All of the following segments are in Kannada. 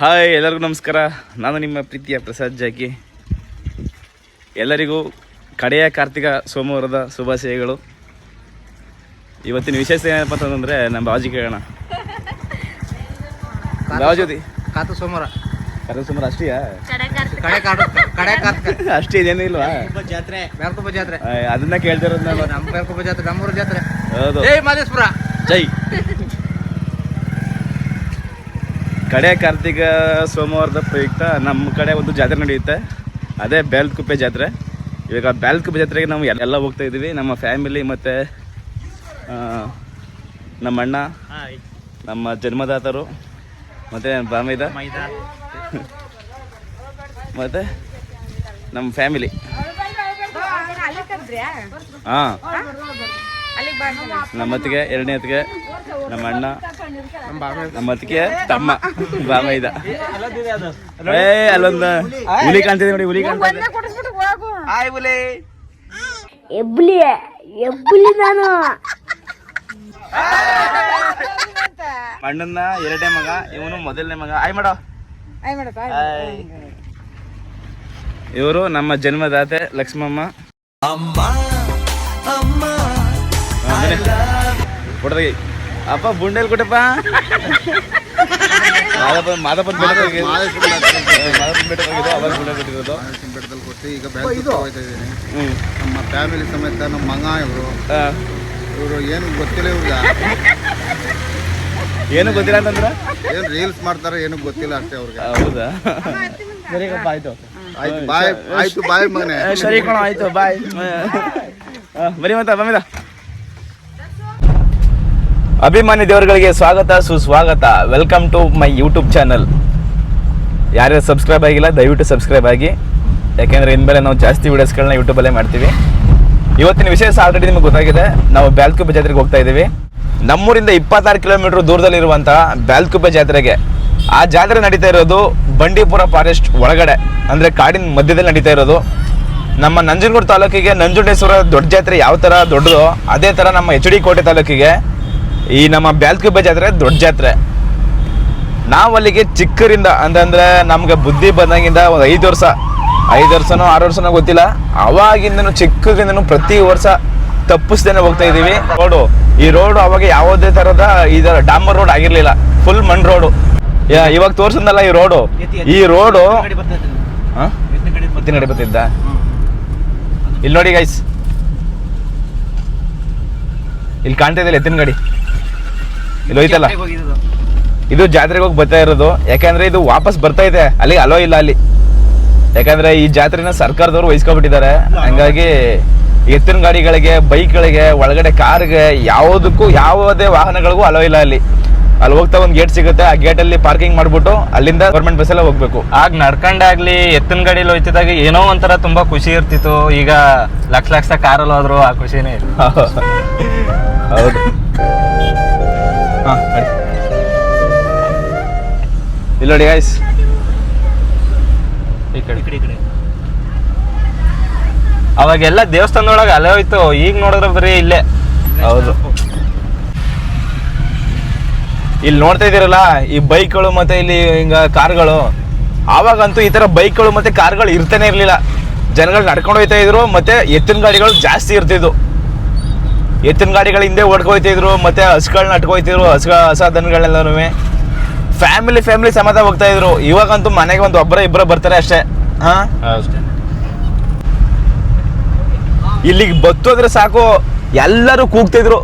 ಹಾಯ್ ಎಲ್ಲರಿಗೂ ನಮಸ್ಕಾರ. ನಾನು ನಿಮ್ಮ ಪ್ರೀತಿಯ ಪ್ರಸಾದ್ ಜಾಕಿ. ಎಲ್ಲರಿಗೂ ಕಡೆಯ ಕಾರ್ತಿಕ ಸೋಮವಾರದ ಶುಭಾಶಯಗಳು. ಇವತ್ತಿನ ವಿಶೇಷ ಏನಪ್ಪ ಅಂತಂದ್ರೆ ನಮ್ಮ ಬಾಜಿ ಕೇಳೋಣ. ಬಾಜೋದಿ ಕಾತು ಸೋಮವಾರ. ಕರೆ ಸುಮಾರು ಅಷ್ಟೇ ಕಡೆ ಕಾಡು ಕಡೆ ಕಾರ್ತಿಕ. ಅಷ್ಟೇ ಇದೇನು ಇಲ್ವಾ? ಜಾತ್ರೆ. ಬೇರ್ಕೊಬ್ಬ ಜಾತ್ರೆ. ಅದನ್ನ ಕೇಳ್ತಿರೋದು ನಾನು ನಮ್ಮ ಬೇರ್ಕೊಬ್ಬ ಜಾತ್ರೆ ನಮ್ಮೂರ ಜಾತ್ರೆ. ಹೌದು. ಜೈ ಮಾದೇಶ್ಪುರ ಜೈ. ಕಡೆ ಕಾರ್ತಿಕ ಸೋಮವಾರದ ಪ್ರಯುಕ್ತ ನಮ್ಮ ಕಡೆ ಒಂದು ಜಾತ್ರೆ ನಡೆಯುತ್ತೆ. ಅದೇ ಬ್ಯಾಲ್ಕುಪ್ಪೆ ಜಾತ್ರೆ. ಇವಾಗ ಬ್ಯಾಲ್ಕುಪ್ಪೆ ಜಾತ್ರೆಗೆ ನಾವು ಎಲ್ಲ ಹೋಗ್ತಾ ಇದ್ದೀವಿ. ನಮ್ಮ ಫ್ಯಾಮಿಲಿ ಮತ್ತು ನಮ್ಮ ಅಣ್ಣ ನಮ್ಮ ಜನ್ಮದಾತರು ಮತ್ತು ಬಾಮೈದ. ಮತ್ತು ನಮ್ಮ ಫ್ಯಾಮಿಲಿ. ಹಾಂ. ನಮ್ಮತ್ತಿಗೆ ಎರಡನೇ ಅತ್ತಿಗೆ ನಮ್ಮ ಅಣ್ಣ. ನಮ್ಮ ಅತ್ತಿಗೆ ತಮ್ಮ. ಬಾಮೈದ ಏ ಅಲ್ಲೊಂದ ಹುಲಿ ಕಾಣ್ತಿದೆ ನೋಡಿ ಹುಲಿ ಕಾಣ್ತಿದೆ. ಇದೆ ಹಾಯ್ ಹುಲಿ. ಎಬ್ಲಿ ಎಬ್ಲಿ ನಾನು. ಅಣ್ಣನ ಎರಡನೇ ಮಗ ಇವನು ಮೊದಲನೇ ಮಗ. ಆಯ್ ಮಾಡೋ. ಇವರು ನಮ್ಮ ಜನ್ಮದಾತೆ ಲಕ್ಷ್ಮಮ್ಮ. ಅಮ್ಮ ಕೊಡ್ರಿ. ಅಪ್ಪ ಬುಂಡೆಲ್ ಕೊಟ್ಟಪ್ಪ. ಮಾದಪ್ಪ ಮಾದಪ್ಪನ ಬೆಟ್ಟ ಹೋಗಿ- ಮಾದಪ್ಪನ ಹೋಗಿದ್ದು. ಅವಾಗ ಬುಂಡೆ ಕೊಟ್ಟಿರೋದು. ಬೆಟ್ಟದಲ್ಲಿ ಕೊಟ್ಟು ಈಗ ಬ್ಯಾಂಕ್ ಹೋಗ್ತಾ ಇದ್ದೀನಿ. ಹ್ಞೂ ನಮ್ಮ ಫ್ಯಾಮಿಲಿ ಸಮೇತ ನಮ್ಮ ಮಗ ಇವರು. ಇವರು ಏನು ಗೊತ್ತಿಲ್ಲ ಇವ್ರಿಗೆ. ಏನು ಗೊತ್ತಿಲ್ಲ ಅಂತಂದ್ರೆ? ಏನು ರೀಲ್ಸ್ ಮಾಡ್ತಾರೆ ಏನು ಗೊತ್ತಿಲ್ಲ ಅಷ್ಟೇ ಅವ್ರಿಗೆ. ಹೌದಾ? ಸರಿಗಪ್ಪ ಆಯ್ತು. ಆಯ್ತು ಬಾಯ್ ಆಯ್ತು ಬಾಯ್ ಮಗನೇ. ಸರಿ ಕಣ ಆಯ್ತು ಬಾಯ್ ಬರೀ ಮತ್ತ ಬಮ್ಮಿದ ಅಭಿಮಾನಿ ದೇವರುಗಳಿಗೆ ಸ್ವಾಗತ, ಸುಸ್ವಾಗತ. Welcome to my YouTube channel ಯಾರ್ಯಾರು ಸಬ್ಸ್ಕ್ರೈಬ್ ಆಗಿಲ್ಲ, ದಯವಿಟ್ಟು ಸಬ್ಸ್ಕ್ರೈಬ್ ಆಗಿ. ಯಾಕೆಂದ್ರೆ ಇನ್ಮೇಲೆ ನಾವು ಜಾಸ್ತಿ ವೀಡಿಯೋಸ್ಗಳನ್ನ ಯೂಟ್ಯೂಬಲ್ಲೇ ಮಾಡ್ತೀವಿ. ಇವತ್ತಿನ ವಿಶೇಷ ಆಲ್ರೆಡಿ ನಿಮಗೆ ಗೊತ್ತಾಗಿದೆ, ನಾವು ಬ್ಯಾಲ್ಕುಬ್ಬೆ ಜಾತ್ರೆಗೆ ಹೋಗ್ತಾ ಇದ್ದೀವಿ. ನಮ್ಮೂರಿಂದ ಇಪ್ಪತ್ತಾರು ಕಿಲೋಮೀಟರ್ ದೂರದಲ್ಲಿರುವಂತಹ ಬ್ಯಾಲ್ಕುಬ್ಬೆ ಜಾತ್ರೆಗೆ. ಆ ಜಾತ್ರೆ ನಡೀತಾ ಇರೋದು ಬಂಡೀಪುರ ಫಾರೆಸ್ಟ್ ಒಳಗಡೆ, ಅಂದರೆ ಕಾಡಿನ ಮಧ್ಯದಲ್ಲಿ ನಡೀತಾ ಇರೋದು. ನಮ್ಮ ನಂಜನಗೂಡು ತಾಲೂಕಿಗೆ ನಂಜುಂಡೇಶ್ವರ ದೊಡ್ಡ ಜಾತ್ರೆ ಯಾವ ಥರ ದೊಡ್ಡದೋ, ಅದೇ ಥರ ನಮ್ಮ ಎಚ್ ಡಿ ಕೋಟೆ ತಾಲೂಕಿಗೆ ಈ ನಮ್ಮ ಬ್ಯಾಲ್ಕುಬ್ಬೆ ಜಾತ್ರೆ ದೊಡ್ಡ ಜಾತ್ರೆ. ನಾವು ಅಲ್ಲಿಗೆ ಚಿಕ್ಕರಿಂದ ಅಂತಂದ್ರೆ ನಮ್ಗೆ ಬುದ್ಧಿ ಬಂದಾಗಿಂದ ಒಂದು ಐದು ವರ್ಷ. ಐದು ವರ್ಷನೋ ಆರು ವರ್ಷನೋ ಗೊತ್ತಿಲ್ಲ. ಅವಾಗಿಂದನು ಚಿಕ್ಕದಿಂದನು ಪ್ರತಿ ವರ್ಷ ತಪ್ಪಿಸ್ದೇನೆ ಹೋಗ್ತಾ ಇದ್ದೀವಿ. ರೋಡು, ಈ ರೋಡು ಅವಾಗ ಯಾವುದೇ ತರದ ಇದರ ಡಾಂಬರ್ ರೋಡ್ ಆಗಿರಲಿಲ್ಲ. ಫುಲ್ ಮಣ್ ರೋಡು. ಇವಾಗ ತೋರ್ಸಂದಲ್ಲ ಈ ರೋಡು? ಈ ರೋಡು ಮತ್ತೆ ಗಾಡಿ ಬರ್ತಿದ್ದ? ಇಲ್ಲಿ ನೋಡಿ ಗೈಸ್ ಇಲ್ಲಿ ಕಾಣ್ತಾ ಇದ್ದಿಲ್ಲ ಎತ್ತಿನ ಗಾಡಿ? ಇಲ್ಲಿ ಹೋಯ್ತಲ್ಲ? ಇದು ಜಾತ್ರೆಗೆ ಹೋಗಿ ಬರ್ತಾ ಇರೋದು. ಯಾಕಂದ್ರೆ ಇದು ವಾಪಸ್ ಬರ್ತಾ ಇದೆ. ಅಲ್ಲಿ ಅಲೋ ಇಲ್ಲ ಅಲ್ಲಿ. ಯಾಕಂದ್ರೆ ಈ ಜಾತ್ರೆನ ಸರ್ಕಾರದವರು ವಹಿಸ್ಕೊಬಿಟ್ಟಿದ್ದಾರೆ. ಹಂಗಾಗಿ ಎತ್ತಿನ ಗಾಡಿಗಳಿಗೆ ಬೈಕ್ಗಳಿಗೆ ಒಳಗಡೆ ಕಾರ್ಗೆ ಯಾವುದಕ್ಕೂ ಯಾವುದೇ ವಾಹನಗಳಿಗೂ ಅಲೋ ಇಲ್ಲ ಅಲ್ಲಿ. ಅಲ್ಲಿ ಹೋಗ್ತಾ ಒಂದು ಗೇಟ್ ಸಿಗುತ್ತೆ. ಆ ಗೇಟ್ ಅಲ್ಲಿ ಪಾರ್ಕಿಂಗ್ ಮಾಡ್ಬಿಟ್ಟು ಅಲ್ಲಿಂದ ಗೌರ್ಮೆಂಟ್ ಬಸ್ಸಲ್ಲೇ ಹೋಗ್ಬೇಕು. ಆಗ ನಡ್ಕೊಂಡಾಗ್ಲಿ ಎತ್ತಿನ ಗಾಡಿಲಿ ಹೋಯ್ತಿದಾಗ ಏನೋ ಒಂಥರ ತುಂಬಾ ಖುಷಿ ಇರ್ತಿತ್ತು. ಈಗ ಲಕ್ಷ ಲಕ್ಷ ಕಾರಲ್ಲಿ ಹೋದ್ರು ಆ ಖುಷಿನೇ ಇಲ್ಲ. ಹೌದು. ಹಾ ಇಲ್ಲೋಡಿ ಇಲ್ಲಿ ನೋಡಿ ಗೈಸ್ ಈ ಕಡೆ. ಅವಾಗೆಲ್ಲ ದೇವಸ್ಥಾನದೊಳಗೆ ಅಲೆ ಹೋಯ್ತು. ಈಗ ನೋಡಿದ್ರೆ ಬರೀ ಇಲ್ಲೇ. ಹೌದು. ಇಲ್ಲಿ ನೋಡ್ತಾ ಇದ್ದೀರಲ್ಲ ಈ ಬೈಕ್ಗಳು ಮತ್ತೆ ಇಲ್ಲಿ ಹಿಂಗ ಕಾರ್ಗಳು. ಆವಾಗಂತೂ ಈ ತರ ಬೈಕ್ಗಳು ಮತ್ತೆ ಕಾರ್ಗಳು ಇರ್ತಾನೆ ಇರಲಿಲ್ಲ. ಜನಗಳು ನಡ್ಕೊಂಡು ಹೋಯ್ತಾ ಇದ್ರು ಮತ್ತೆ ಎತ್ತಿನ ಗಾಡಿಗಳು ಜಾಸ್ತಿ ಇರ್ತಿದ್ವು. ಎತ್ತಿನ ಗಾಡಿಗಳ ಹಿಂದೆ ಹೊಡ್ಕೊಯ್ತಿದ್ರು ಮತ್ತೆ ಹಸುಗಳನ್ನ ಅಟ್ಕೊಯ್ತಿದ್ರು ಹಸ ದನಗಳೆಲ್ಲನೂ ಫ್ಯಾಮಿಲಿ ಫ್ಯಾಮಿಲಿ ಸಮೇತ ಹೋಗ್ತಾ ಇದ್ರು ಇವಾಗಂತೂ ಮನೆಗೆ ಒಂದು ಒಬ್ಬರ ಇಬ್ಬರ ಬರ್ತಾರೆ ಅಷ್ಟೇ. ಹಾ? ಇಲ್ಲಿಗೆ ಬತ್ತೋದ್ರೆ ಸಾಕು. ಎಲ್ಲರೂ ಕೂಗ್ತಿದ್ರು.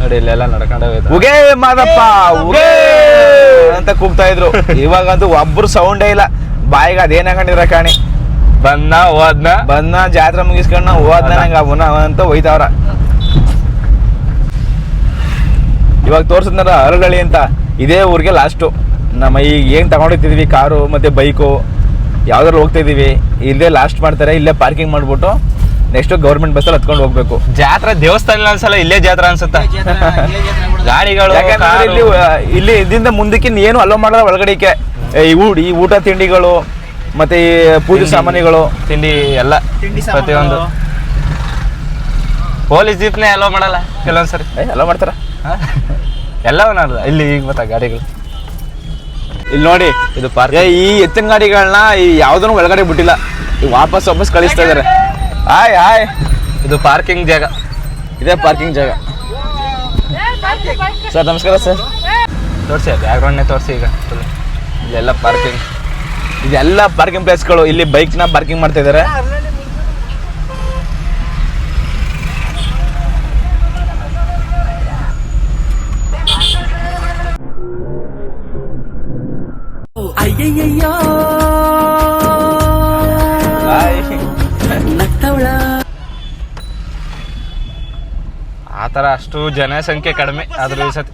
ನೋಡಿ ಇಲ್ಲೆಲ್ಲ ನಡ್ಕೊಂಡೆ ಉಗೇ ಮಾದಪ್ಪ ಉಗೇ ಅಂತ ಕೂಗ್ತಾ ಇದ್ರು ಇವಾಗಂತೂ ಒಬ್ರು ಸೌಂಡೇ ಇಲ್ಲ. ಬಾಯಿಗೆ ಅದೇನಾಗಂಡಿರ ಹಾಕೊಂಡಿದ್ರ ಕಾಣಿ. ಬಂದ ಹೋದ್ನ. ಬಂದ ಜಾತ್ರೆ ಮುಗಿಸ್ಕೊಂಡ ಹೋದ್ನ ನಂಗೆ ಅವನ ಅಂತ ಹೋಯ್ತಾವ್ರ. ಇವಾಗ ತೋರ್ಸದ್ನಲ್ಲ ಅರಳಳ್ಳಿ ಅಂತ ಇದೇ ಊರಿಗೆ ಲಾಸ್ಟು ನಮ್ಮ ಈಗ ಏನ್ ತಗೊಂಡೋಗ್ತಿದೀವಿ ಕಾರು ಮತ್ತೆ ಬೈಕು ಯಾವ್ದಾದ್ರು ಹೋಗ್ತಾ ಇದೀವಿ ಇಲ್ಲೇ ಲಾಸ್ಟ್ ಮಾಡ್ತಾರೆ ಇಲ್ಲೇ ಪಾರ್ಕಿಂಗ್ ಮಾಡ್ಬಿಟ್ಟು ನೆಕ್ಸ್ಟ್ ಗೌರ್ಮೆಂಟ್ ಬಸ್ಸಲ್ಲಿ ಹತ್ಕೊಂಡು ಹೋಗ್ಬೇಕು. ಜಾತ್ರೆ ದೇವಸ್ಥಾನ ಅನ್ಸಲ್ಲ ಇಲ್ಲೇ ಜಾತ್ರೆ ಅನ್ಸುತ್ತ? ಗಾಡಿಗಳು ಇಲ್ಲಿ ಇಲ್ಲಿ ಇದರಿಂದ ಮುಂದಕ್ಕೆ ಏನು ಅಲ್ಲೋ ಮಾಡಲ್ಲ ಒಳಗಡೆಗೆ ಈ ಊಟ ಈ ಊಟ ತಿಂಡಿಗಳು ಮತ್ತೆ ಈ ಪೂಜೆ ತಿಂಡಿ. ಸಾಮಾನುಗಳು ತಿಂಡಿ ಎಲ್ಲ ಪ್ರತಿಯೊಂದು. ಪೊಲೀಸ್ ಜೀಪ್ನೇ ಅಲೋ ಮಾಡಲ್ಲ ಕೆಲವೊಂದ್ಸರಿ. ಎಲ್ಲ ಅಲೋ ಮಾಡ್ತಾರ? ಎಲ್ಲವನ್ನ ಇಲ್ಲಿ ಈಗ ಮತ್ತೆ ಗಾಡಿಗಳು. ಇಲ್ಲಿ ನೋಡಿ ಇದು ಪಾರ್ಕ್ ಈ ಎತ್ತಿನ ಗಾಡಿಗಳನ್ನ ಈ ಯಾವ್ದನ್ನು ಒಳಗಡೆ ಬಿಟ್ಟಿಲ್ಲ. ಈ ವಾಪಸ್ ವಾಪಸ್ ಕಳಿಸ್ತಾ ಇದಾರೆ. Hi hi. ಇದು ಪಾರ್ಕಿಂಗ್ ಜಾಗ. ಇದೇ ಪಾರ್ಕಿಂಗ್ ಜಾಗ. ಸರ್ ನಮಸ್ಕಾರ ಸರ್. ತೋರಿಸಿ ಬ್ಯಾಕ್ಗ್ರೌಂಡ್ನೇ ತೋರಿಸಿ ಈಗ. ಇಲ್ಲೆಲ್ಲ ಪಾರ್ಕಿಂಗ್ ಇದೆಲ್ಲ ಪಾರ್ಕಿಂಗ್ ಪ್ಲೇಸ್ಗಳು ಇಲ್ಲಿ ಬೈಕ್ನ ಪಾರ್ಕಿಂಗ್ ಮಾಡ್ತಾ ಇದ್ದಾರೆ ಆತರ ಆ ಥರ ಅಷ್ಟು ಜನಸಂಖ್ಯೆ ಕಡಿಮೆ ಆದ್ರೂ ಸತಿ.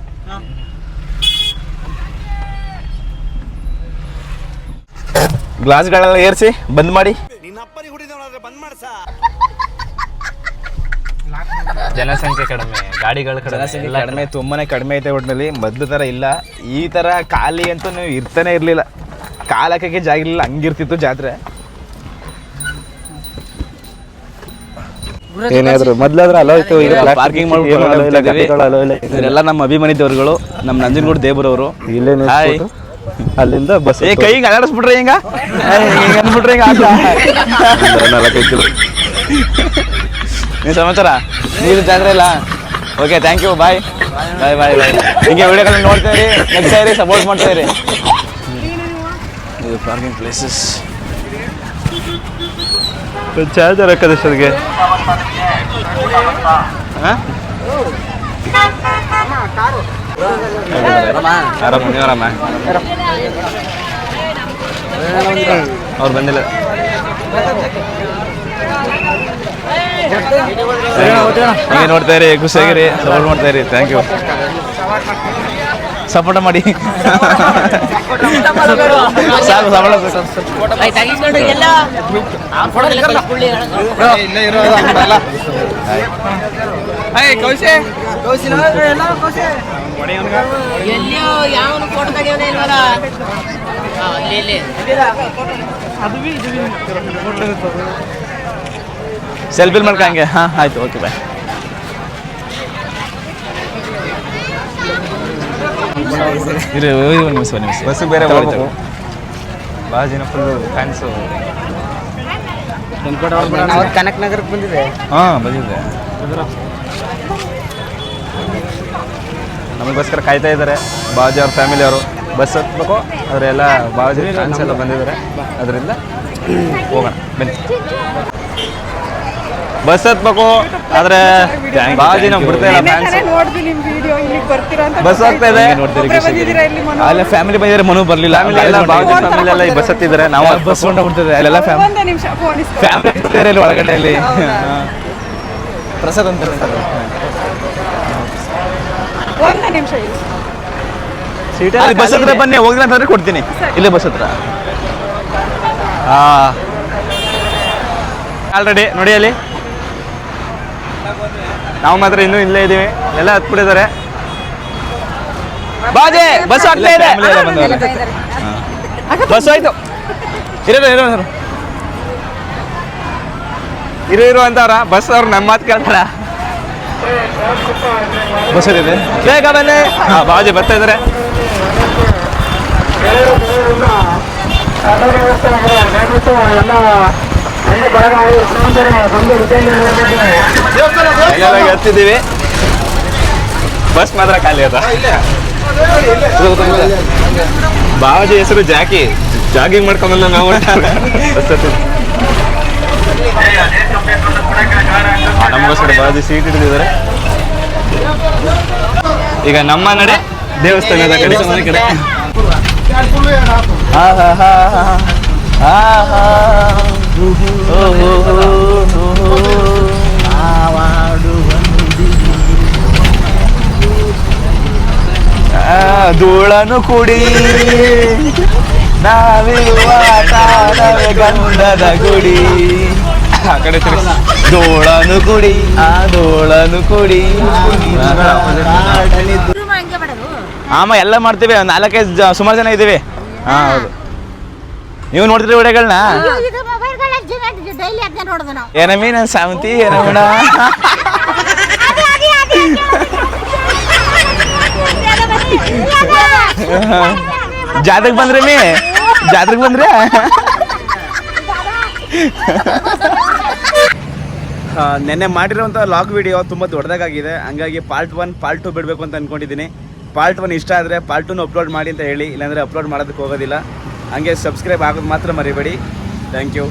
ಗ್ಲಾಸ್ಗಳೆಲ್ಲ ಏರ್ಸಿ ಬಂದ್ ಮಾಡಿ. ಜನಸಂಖ್ಯೆ ಕಡಿಮೆ ಗಾಡಿಗಳ ಕಡಿಮೆ ಜನಸಂಖ್ಯೆ ಎಲ್ಲ ಕಡಿಮೆ ತುಂಬಾನೇ ಕಡಿಮೆ ಐತೆ ಒಟ್ಟಿನಲ್ಲಿ ಮೊದ್ಲು ತರ ಇಲ್ಲ. ಈ ತರ ಖಾಲಿ ಅಂತೂ ನೀವು ಇರ್ತಾನೆ ಇರ್ಲಿಲ್ಲ. ಕಾಲಕ್ಕೆ ಹಾಕಕ್ಕೆ ಜಾಗ ಇರಲಿಲ್ಲ ಹಂಗಿರ್ತಿತ್ತು ಜಾತ್ರೆ. ಏನಾದ್ರು ಮೊದ್ಲಾದ್ರೆ ಅಲೋ ಇತ್ತು ಈಗ ಪಾರ್ಕಿಂಗ್ ಇವರೆಲ್ಲ ನಮ್ಮ ಅಭಿಮಾನಿ ದೇವರುಗಳು ನಮ್ಮ ನಂಜನಗೂಡು ದೇವರವರು. ಇಲ್ಲೇ ಹಾಯ್ ಅಲ್ಲಿಂದ ಬಸ್ ಏ ಕೈಗೆ ಅಲಾಡಿಸ್ಬಿಟ್ರೆ ಹಿಂಗ? ಏ, ಹಿಂಗ್ ಅಂದ್ಬಿಟ್ರೆ ಹಿಂಗ ಕಿಲೋ. ನೀವು ಸಮಾಚಾರ? ನೀರು ಜಾತ್ರೆ ಇಲ್ಲ? Okay thank you bye bye bye bye ಹಿಂಗೆ ವಿಡಿಯೋಗಳನ್ನ ನೋಡ್ತಾ ಇರಿ ನೆಕ್ಸ್ಟ್ ಇರಿ ಸಪೋರ್ಟ್ ಮಾಡ್ತಾ ಇರಿ. ಇದು ಪಾರ್ಕಿಂಗ್ ಪ್ಲೇಸಸ್ ಚಾರ್ಜರ್ ಹಾಕೋದಷ್ಟೊತ್ತಿಗೆ ಆರಾಮ ನೀವು ಆರಾಮ ಅವ್ರು ಬಂದಿಲ್ಲ ಹಿಂಗೆ ನೋಡ್ತಾ ಇರಿ ಖುಷಿಯಾಗಿರಿ ಸಪೋರ್ಟ್ ಮಾಡ್ತಾ ಇರಿ ಥ್ಯಾಂಕ್ ಯು ಸಪೋರ್ಟ್ ಮಾಡಿ. ಸಾಕು ಸಪೋರ್ಟ್ ಕೌಶಿ. ಎಲ್ಲಿಯೋ ಯಾವನು ಫೋಟೋ ತೆಗಿಯೋದೇ ಇಲ್ವಲ್ಲ? ಆ, ಅಲ್ಲಿ ಇಲ್ಲಿ. ಸೆಲ್ಫಿ ಮಾಡ್ಕಂಗೆ ಹಾಂ ಆಯ್ತು ಓಕೆ ಬಾಯ್ ಒಂದು ನಿಮಿಷ ಒಂದು ನಿಮಿಷ. ಬಸ್ಸಿಗೆ ಬೇರೆ ತಗೊಳ್ಳಿ, ಹೋಗ್ಬೇಕು. ಭಾಳ ಜನ ಫುಲ್ಲು ಫ್ಯಾನ್ಸು ಅವ್ರು ಕನಕ್ ನಗರಕ್ಕೆ ಬಂದಿದೆ. ಹಾಂ ಬಂದಿದ್ದೆ. ನಮಗೋಸ್ಕರ ಕಾಯ್ತಾ ಇದ್ದಾರೆ. ಬಾಜು ಅವ್ರ ಫ್ಯಾಮಿಲಿ ಅವರು. ಬಸ್ ಹತ್ಬೇಕು. ಎಲ್ಲ ಬಾಜು ಫ್ಯಾನ್ಸ್ ಎಲ್ಲ ಬಂದಿದ್ದಾರೆ. ಅದರಿಂದ ಹೋಗೋಣ. ಬನ್ನಿ. ಬಸ್ ಹತ್ಬೇಕು. ಆದರೆ ಭಾಳ ಜನ ಬಿಡ್ತಾ ಇಲ್ಲ ಫ್ಯಾನ್ಸ್ ನೋಡಿದ್ವಿ ನಿಮ್ ವಿಡಿಯೋ ಇಲ್ಲಿಗೆ ಬರ್ತೀರಾ ಅಂತ ಬಸ್ ಹೋಗ್ತಾ ಇದೆ. ಬಂದಿದ್ದೀರಾ? ಅಲ್ಲ ಫ್ಯಾಮಿಲಿ ಬಂದಿದ್ರೆ ಮನು ಬರಲಿಲ್ಲ. ಫ್ಯಾಮಿಲಿ ಎಲ್ಲ ಭಾಳ ಜನ ಫ್ಯಾಮಿಲಿ ಎಲ್ಲ ಈ ಬಸ್ ಹತ್ತಿದ್ರೆ ನಾವು ಬಸ್ ಹೊಂಟೋಗ್ಬಿಡ್ತದೆ ಅಲ್ಲೆಲ್ಲ ಫ್ಯಾಮಿಲಿ ಒಂದೇ ನಿಮಿಷ ಫೋನ್ ಫ್ಯಾಮಿಲಿ ಒಳಗಡೆ ಅಲ್ಲಿ ಪ್ರಸಾದ್ ಅಂತ ಒಂದೇ ನಿಮಿಷ ಇರಿ. ಸೀಟ್ ಅಲ್ಲಿ ಬಸ್ ಹತ್ರ ಬನ್ನಿ ಹೋಗಿಲ್ಲ ಅಂತಂದ್ರೆ ಕೊಡ್ತೀನಿ. ಇಲ್ಲೇ ಬಸ್ ಹತ್ರ. ಆಲ್ರೆಡಿ ನೋಡಿ ಅಲ್ಲಿ. ನಾವು ಮಾತ್ರ ಇನ್ನೂ ಇಲ್ಲೇ ಇದೀವಿ ಎಲ್ಲ ಹತ್ಬಿಟ್ಟಿದ್ದಾರೆ. ಬಾಜೆ ಬಸ್ ಆಗ್ತಾ ಇದೆ. ಬಸ್ ಆಯ್ತು. ಇರೋ ಇರೋ ಇರು ಇರೋ. ಅಂತವ್ರ ಬಸ್ ಅವ್ರು ನಮ್ಮ ಮಾತು ಕೇಳ್ತಾರ. ಬಸ್ ಇದೆ ಬೇಗ ಬನ್ನಿ. ಹಾಂ ಬಾಜಿ ಬರ್ತಾ ಇದಾರೆ ಎಲ್ಲ ಹತ್ತಿದ್ದೀವಿ ಬಸ್ ಮಾತ್ರ ಖಾಲಿ ಅದ. ಬಾಜಿ ಹೆಸರು ಜಾಕಿ. ಜಾಗಿಂಗ್ ಮಾಡ್ಕೊಂಬಲ್ಲ ನಾವು ಬಸ್ ಹತ್ತಿದ್ವಿ. ನಮಗೋಸ್ಕರ ಬಾಜಿ ಸೀಟ್ ಹಿಡಿದಿದ್ದಾರೆ. ಈಗ ನಮ್ಮ ನಡೆ ದೇವಸ್ಥಾನದ ಕಡೆ ಕಡೆ. ಧೂಳನು ಕುಡಿ. ನಾವಿರುವ ತಾಣವೇ ಗಂಧದ ಗುಡಿ. ಆ ಕಡೆ. ಧೂಳನು ಕುಡಿ, ಆ ಡೋಳನು ಕುಡಿ. ಆಮ, ಎಲ್ಲ ಮಾಡ್ತೀವಿ. ಒಂದ್ ನಾಲ್ಕೈದು ಸುಮಾರು ಜನ ಇದ್ದೀವಿ. ಹಾ, ಹೌದು. ನೀವು ನೋಡ್ತೀರಿ ನಾವು ಏನಮ್ಮಿ ನನ್ನ ಸಾವಂತಿ ಅದೇ. ಜಾತ್ರೆಗೆ ಬಂದ್ರಿ ಜಾತ್ರೆಗೆ ಬಂದ್ರೆ? ನೆನ್ನೆ ಮಾಡಿರುವಂಥ ಲಾಗ್ ವಿಡಿಯೋ ತುಂಬ ದೊಡ್ಡದಾಗಿದೆ. ಹಂಗಾಗಿ ಪಾರ್ಟ್ ಒನ್, ಪಾರ್ಟ್ ಟು ಬಿಡಬೇಕು ಅಂತ ಅಂದ್ಕೊಂಡಿದ್ದೀನಿ ಪಾರ್ಟ್ ಒನ್ ಇಷ್ಟ ಆದರೆ ಪಾರ್ಟ್ ಟೂನ ಅಪ್ಲೋಡ್ ಮಾಡಿ ಅಂತ ಹೇಳಿ, ಇಲ್ಲಾಂದರೆ ಅಪ್ಲೋಡ್ ಮಾಡೋದಕ್ಕೆ ಹೋಗೋದಿಲ್ಲ. ಹಂಗೆ ಸಬ್ಸ್ಕ್ರೈಬ್ ಆಗೋದು ಮಾತ್ರ ಮರಿಬೇಡಿ. Thank you.